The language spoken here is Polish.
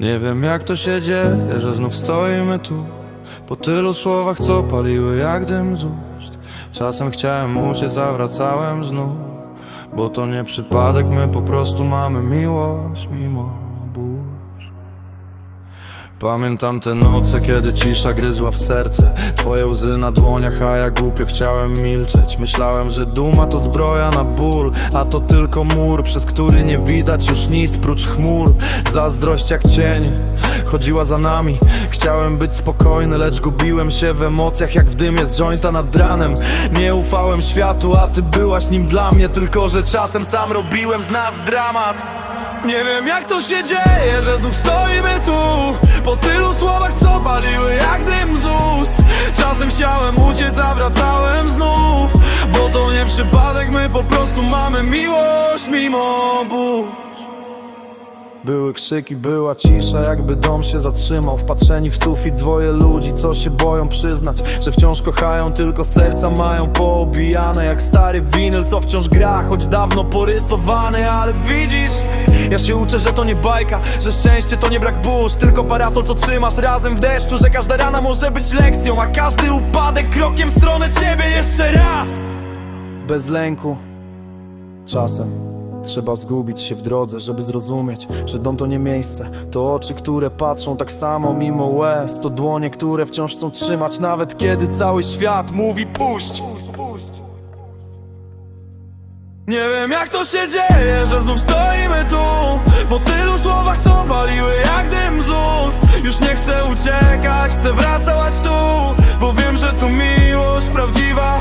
Nie wiem jak to się dzieje, że znów stoimy tu. Po tylu słowach, co paliły jak dym z ust. Czasem chciałem uciec, a wracałem znów. Bo to nie przypadek, my po prostu mamy miłość mimo burz Pamiętam te noce, kiedy cisza gryzła w serce. Twoje łzy na dłoniach, a ja głupio chciałem milczeć. Myślałem, że duma to zbroja na ból A to tylko mur, przez który nie widać już nic prócz chmur. Zazdrość jak cień chodziła za nami. Chciałem być spokojny, lecz gubiłem się w emocjach Jak w dymie z jointa nad ranem. Nie ufałem światu, a ty byłaś nim dla mnie Tylko, że czasem sam robiłem z nas dramat. Nie wiem jak to się dzieje, że znów stoimy tu wracałem znów Bo to nie przypadek, my po prostu mamy miłość mimo burz. Były krzyki, była cisza, jakby dom się zatrzymał. Wpatrzeni w sufit dwoje ludzi, co się boją przyznać Że wciąż kochają, tylko serca mają poobijane. Jak stary winyl, co wciąż gra, choć dawno porysowany Ale widzisz, ja się uczę, że to nie bajka Że szczęście to nie brak burz, tylko parasol, co trzymasz razem w deszczu Że każda rana może być lekcją, a każdy upadek krokiem w stronę ciebie jeszcze raz Bez lęku Czasem trzeba zgubić się w drodze, żeby zrozumieć, że dom to nie miejsce. To oczy, które patrzą tak samo mimo łez. To dłonie, które wciąż chcą trzymać, nawet kiedy cały świat mówi puść. Nie wiem jak to się dzieje, że znów stoimy tu. Po tylu słowach, co paliły jak dym z ust. Już nie chcę uciekać, chcę wracać tu Bo wiem, że tu miłość prawdziwa